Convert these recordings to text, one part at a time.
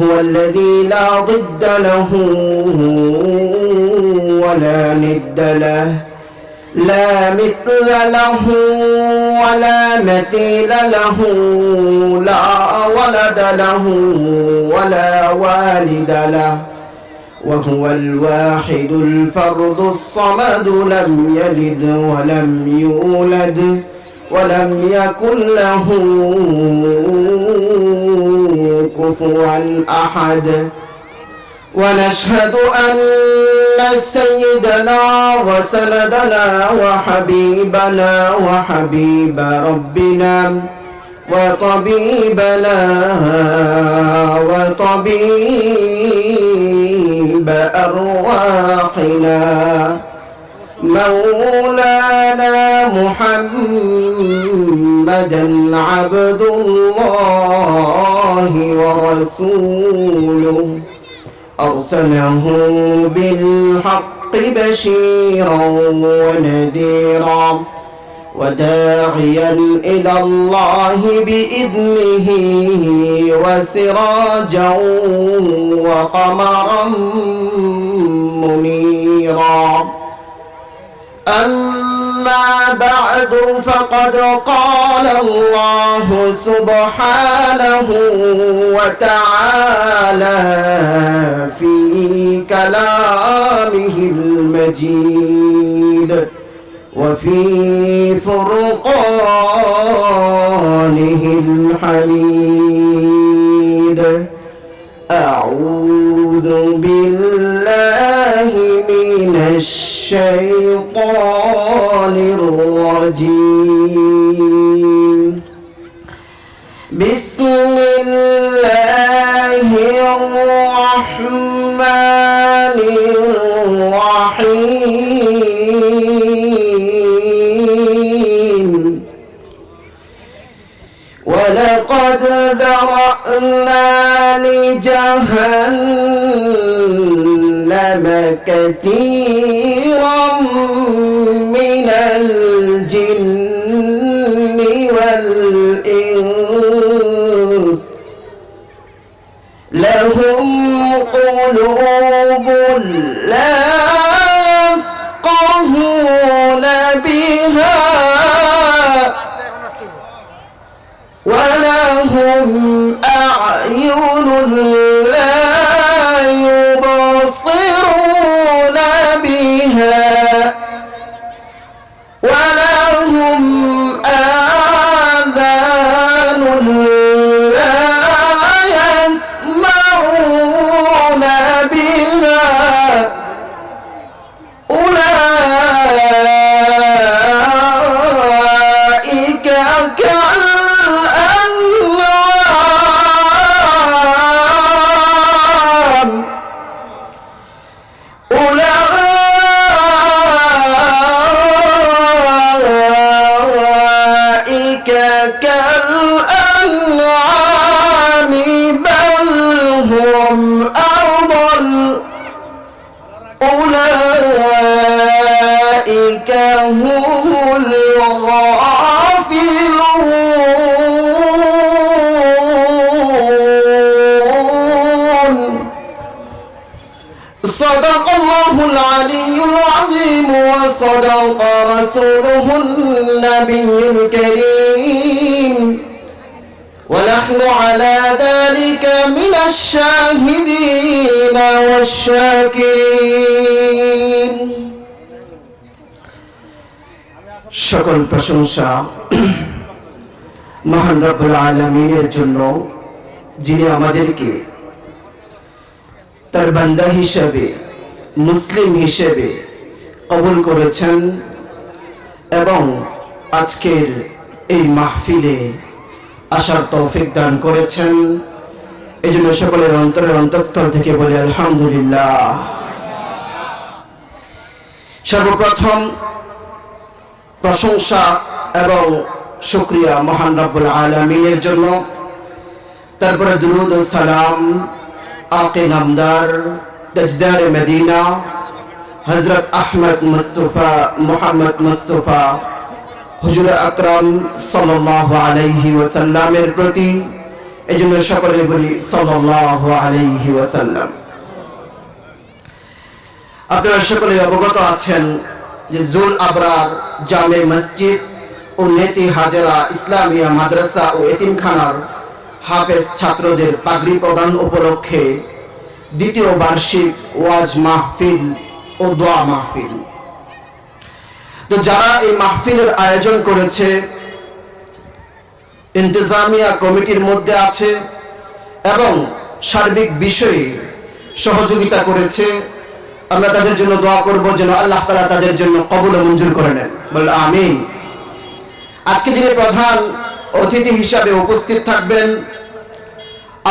هو الذي لا ضد له ولا ند له. لا مثل له ولا مثيل له. لا ولد له ولا والد له. وهو الواحد الفرد الصمد لم يلد ولم يولد ولم يكن له كفوا أحد. ونشهد أن سيدنا وسندنا وحبيبنا وحبيب ربنا وطبيبنا وطبيب أرواحنا. مولانا محمدا عبد الله ورسوله. أرسله بالحق بشيرا ونذيرا وداعيا إلى الله بإذنه وسراجا وقمرا منيرا. بعد فقد قال الله سبحانه وتعالى في كلامه المجيد وفي فرقانه الحميد. الشيطان الرجيم. بسم الله الرحمن الرحيم. ولقد ذرأنا لجهنم كثيرا. العظيم وصدق رسوله النبي الكريم ونحن على ذلك من الشاهدين والشاكرين সকল প্রশংসা মহান রব্বুল আলমিনের জন্য যিনি আমাদেরকে তার বান্দা হিসেবে মুসলিম হিসেবে কবুল করেছেন এবং আজকের এই মাহফিলে আসার তৌফিক দান করেছেন। এই জন্য সকলের অন্তরের অন্তঃস্থল থেকে বলি আলহামদুলিল্লাহ। সর্বপ্রথম প্রশংসা এবং শুক্রিয়া মহান রব্বুল আলমিনের জন্য। তারপরে দুরুদ সালাম আকে নামদার তাজদার মদিনা হজরত আহমদ মুস্তফা, মোহাম্মদ মুস্তফা, হুজুর আকরাম সাল্লাল্লাহু আলাইহি ওয়াসাল্লামের প্রতি, এজন্য সকলে বলি সাল্লাল্লাহু আলাইহি ওয়াসাল্লাম। আপনারা সকলে অবগত আছেন যে জুল আবরার জামে মসজিদ ও নেতি হাজারা ইসলামিয়া মাদ্রাসা ও এতিমখানার হাফেজ ছাত্রদের পাগড়ি প্রদান উপলক্ষে দ্বিতীয় বার্ষিক ওয়াজ মাহফিল ও দোয়া মাহফিল। তো যারা এই মাহফিলের আয়োজন করেছে, ইন্তজামিয়া কমিটির মধ্যে আছে এবং সার্বিক বিষয়ে সহযোগিতা করেছে, আমরা তাদের জন্য দোয়া করব যেন আল্লাহ তালা তাদের জন্য কবুল মঞ্জুর করে নেন। বল আমিন। আজকে যিনি প্রধান অতিথি হিসাবে উপস্থিত থাকবেন,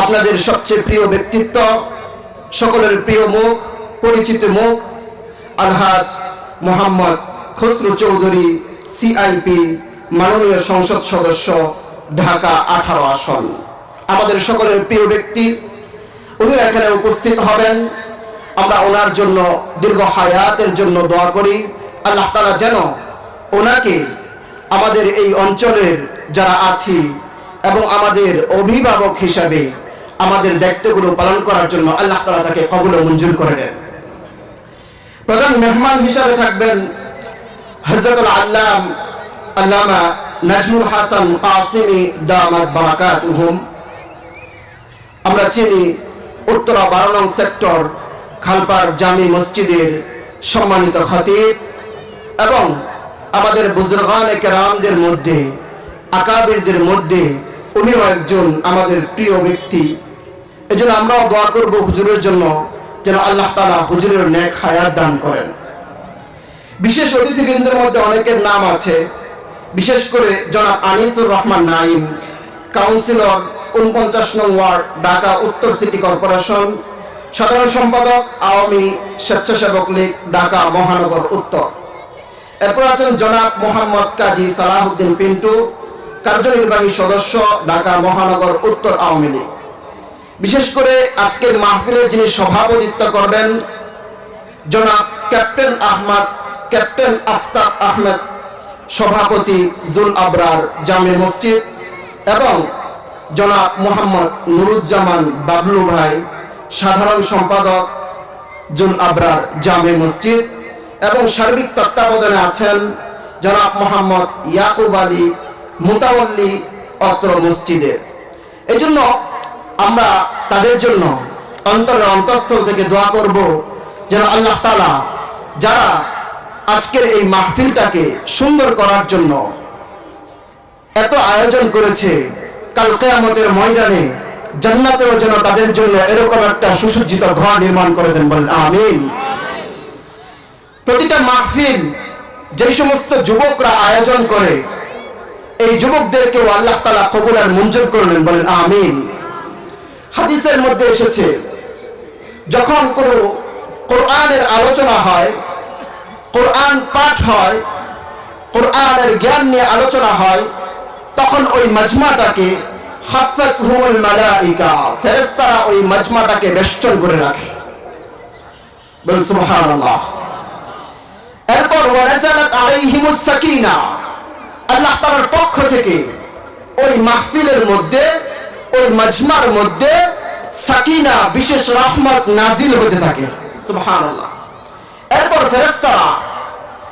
আপনাদের সবচেয়ে প্রিয় ব্যক্তিত্ব, সকলের প্রিয় মুখ, পরিচিত মুখ আলহাজ মোহাম্মদ খসরু চৌধুরী সিআইপি মাননীয় সংসদ সদস্য, ঢাকা আঠারো আসন। আমাদের সকলের প্রিয় ব্যক্তি, উনি এখানে উপস্থিত হবেন। আমরা ওনার জন্য দীর্ঘ হায়াতের জন্য দোয়া করি। আল্লাহ তালা যেন ওনাকে আমাদের এই অঞ্চলের যারা আছি এবং আমাদের অভিভাবক হিসাবে আমাদের দায়িত্বগুলো পালন করার জন্য আল্লাহ তালা তাকে কবুল মঞ্জুর করে দেন। প্রধান মেহমান হিসাবে থাকবেন হজরতুল আল্লাম, আল্লামা নাজমুল হাসান কাসিমি দামাত বারাকাতুহুম। আমরা চিনি উত্তরা বারো নং সেক্টর খালপার জামি মসজিদের সম্মানিত খতিব এবং আমাদের বুজুর্গান কেরামদের মধ্যে, আকাবিরদের মধ্যে উনিও একজন আমাদের প্রিয় ব্যক্তি। এজন্য আমরাও দোয়া করব হুজুরের জন্য যেন আল্লাহ তালা হুজুরের নেক হায়াত দান করেন। বিশেষ অতিথিবৃন্দের মধ্যে অনেকের নাম আছে। বিশেষ করে জনাব আনিসুর রহমান নাইম কাউন্সিলর উনপঞ্চাশ নং ওয়ার্ড, ঢাকা উত্তর সিটি কর্পোরেশন, সাধারণ সম্পাদক, আওয়ামী স্বেচ্ছাসেবক লীগ, ঢাকা মহানগর উত্তর। এরপর আছেন জনাব মোহাম্মদ কাজী সালাহুদ্দিন পিন্টু, কার্যনির্বাহী সদস্য, ঢাকা মহানগর উত্তর আওয়ামী লীগ। বিশেষ করে আজকের মাহফিলের যিনি সভাপতিত্ব করবেন, জনাব ক্যাপ্টেন আহমদ, ক্যাপ্টেন আফতাব আহমেদ, সভাপতি জুল আবরার জামে মসজিদ এবং জনাব মোহাম্মদ নুরুজ্জামান বাবলু ভাই, সাধারণ সম্পাদক জুল আবরার জামে মসজিদ এবং সার্বিক তত্ত্বাবধানে আছেন জনাব মোহাম্মদ ইয়াকুব আলী মুতাওয়াল্লি অত্র মসজিদের এই জন্য আমরা তাদের জন্য অন্তরের অন্তঃস্থল থেকে দোয়া করব যেন আল্লাহ তালা যারা আজকের এই মাহফিলটাকে সুন্দর করার জন্য এত আয়োজন করেছে, কাল কেয়ামতের ময়দানে জান্নাতেও যেন তাদের জন্য এরকম একটা সুসজ্জিত ঘর নির্মাণ করে দেন বলেন, আমিন। প্রতিটা মাহফিল যে সমস্ত যুবকরা আয়োজন করে, এই যুবকদেরকেও আল্লাহ তালা কবুল আর মঞ্জুর করলেন বলেন, আমিন। হাদিসের মধ্যে এসেছে, যখন কোনো কোরআনের আলোচনা হয়, কোরআন পাঠ হয়, কোরআনের জ্ঞান নিয়ে আলোচনা হয়, তখন ওই মজমাটাকে হাফাত হুমুল মালাইকা, ফেরেশতারা ওই মজমাটাকে বেষ্টন করে রাখে। বল সুবহানাল্লাহ। এরপর ওয়ানাজালাত আলাইহিমুস সাকিনা, আল্লাহ তাআলার পক্ষ থেকে ওই মাহফিলের মধ্যে ওই মজমার মধ্যে সাকিনা, বিশেষ রহমত নাজিল হতে থাকে। এরপর ফেরেশতারা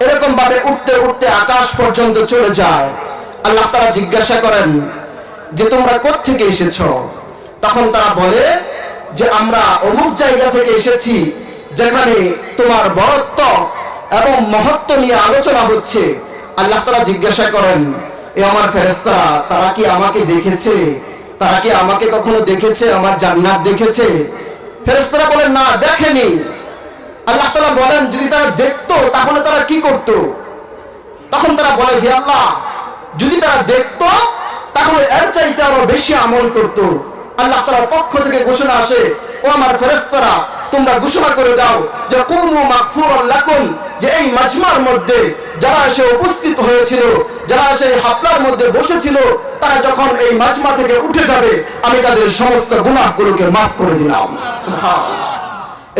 এরকম ভাবে উঠতে উঠতে আকাশ পর্যন্ত চলে যায়। আল্লাহ তারা জিজ্ঞাসা করেন যে, তোমরা থেকে এসেছ? তখন তারা বলে যে, আমরা অমুক জায়গা থেকে এসেছি যেখানে তোমার বরত্ব এবং মহত্ব নিয়ে আলোচনা হচ্ছে। আল্লাহ তারা জিজ্ঞাসা করেন, এ আমার ফেরেস্তা তারা কি আমাকে দেখেছে? তারা কি আমাকে কখনো দেখেছে? আমার জান্নাত দেখেছে? ফেরেস্তারা বলেন, না, দেখেনি। আল্লাহ তালা বলেন, যদি তারা দেখতো, তাহলে তারা কি করত? তখন তারা বলে, হে আল্লাহ, যদি তারা দেখতো, তাহলে এর চাইতে আরও বেশি আমল করত। আল্লাহ তালার পক্ষ থেকে ঘোষণা আসে, ও আমার ফেরেস্তারা তোমরা ঘোষণা করে দাও যে, কুমু লাকুম, যে এই মাজমার মধ্যে যারা এসে উপস্থিত হয়েছিল, যারা এসে হাফলার মধ্যে বসেছিল, তারা যখন এই মাজমা থেকে উঠে যাবে, আমি তাদের সমস্ত মাফ করে দিলাম।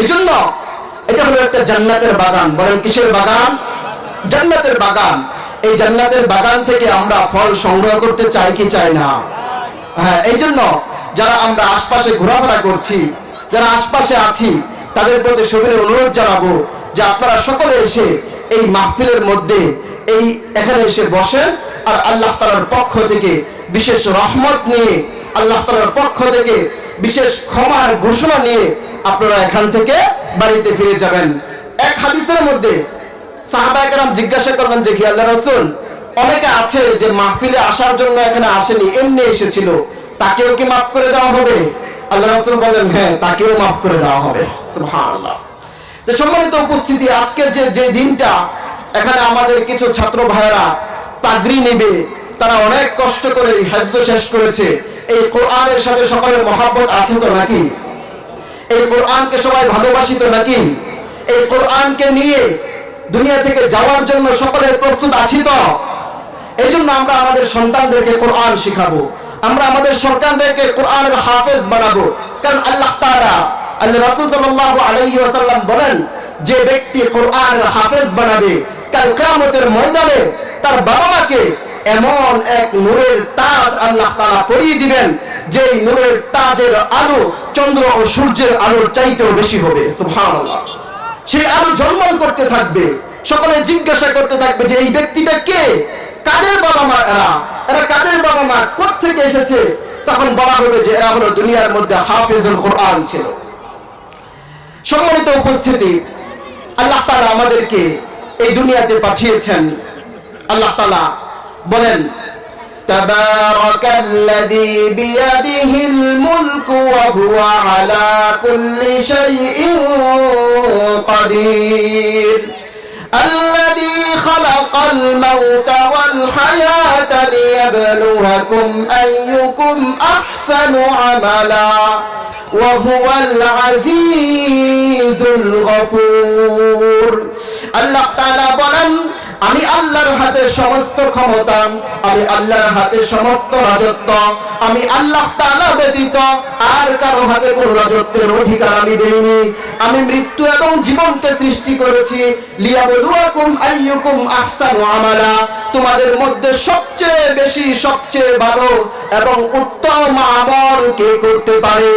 এই জন্য এটা হলো একটা জান্নাতের বাগান। বলেন, কিসের বাগান? জান্নাতের বাগান। এই জান্নাতের বাগান থেকে আমরা ফল সংগ্রহ করতে চাই কি চাই না? হ্যাঁ এই জন্য যারা আমরা আশপাশে ঘোরাফেরা করছি, যারা আশপাশে আছি, তাদের প্রতি সবিনের অনুরোধ জানাব যে আপনারা সকলে এসে এই মাহফিলের মধ্যে এই এখানে এসে বসেন আর আল্লাহ তালার পক্ষ থেকে বিশেষ রহমত নিয়ে, আল্লাহ তালার পক্ষ থেকে বিশেষ ক্ষমার ঘোষণা নিয়ে আপনারা এখান থেকে বাড়িতে ফিরে যাবেন। এক হাদিসের মধ্যে সাহাবাহাম জিজ্ঞাসা করলেন যে কি আল্লাহ রসুল, অনেকে আছে যে মাহফিলে আসার জন্য এখানে আসেনি, এমনি এসেছিল, তাকেও কি মাফ করে দেওয়া হবে? আল্লাহ রসুল বলেন হ্যাঁ তাকেও মাফ করে দেওয়া হবে। সুবহানাল্লাহ। তো সম্মানিত উপস্থিতি, আজকের যে যে দিনটা, এখানে আমাদের কিছু ছাত্র ভাইয়েরা পাগড়ি নেবে। তারা অনেক কষ্ট করে হেফজ শেষ করেছে। এই কোরআনের সাথে সকলের মহাব্বত আছে তো নাকি? এই কোরআনকে সবাই ভালোবাসি তো নাকি? এই কোরআনকে নিয়ে দুনিয়া থেকে যাওয়ার জন্য সকলের প্রস্তুত আছি তো? এই জন্য আমরা আমাদের সন্তানদেরকে কোরআন শিখাবো। আমরা আমাদের সন্তানদেরকে কোরআনের হাফেজ বানাবো। কারণ আল্লাহ তাআলা আল্লাহ বলেন, যে ব্যক্তি হাফেজ বানাবে, কাল ময়দানে তার বাবা মাকে এমন এক নূরের তাজ আল্লাহ পরিয়ে দিবেন যে নূরের তাজের আলো চন্দ্র ও সূর্যের আলোর চাইতেও বেশি হবে। সেই আলো ঝলমল করতে থাকবে, সকলে জিজ্ঞাসা করতে থাকবে যে এই ব্যক্তিটা কে? কাদের বাবা মা এরা? এরা কাদের বাবা মা? থেকে এসেছে? তখন বলা হবে যে এরা হলো দুনিয়ার মধ্যে হাফিজুল কোরআন ছিল। সম্মানিত উপস্থিতি আল্লাহ তালা আমাদেরকে এই দুনিয়াতে পাঠিয়েছেন আল্লাহ তালা বলেন تبارك الذي بيده الملك وهو على كل شيء قدير الذي خلق الموت والحياة ليبلوكم أيكم أحسن عملا وهو العزيز الغفور الله تعالى বলেন আমি আল্লাহর হাতে সমস্ত ক্ষমতা, আমি আল্লাহর হাতে সমস্ত রাজত্ব, আমি আল্লাহ তাআলা ব্যতীত আর কারও হাতে কোন রাজত্বের অধিকার আমি দেইনি। আমি মৃত্যু এবং জীবনকে সৃষ্টি করেছি। লিয়াবলুয়াকুম আইয়ুকুম আহসানু আমালা। তোমাদের মধ্যে সবচেয়ে বেশি, সবচেয়ে ভালো এবং উত্তম আমল কে করতে পারে?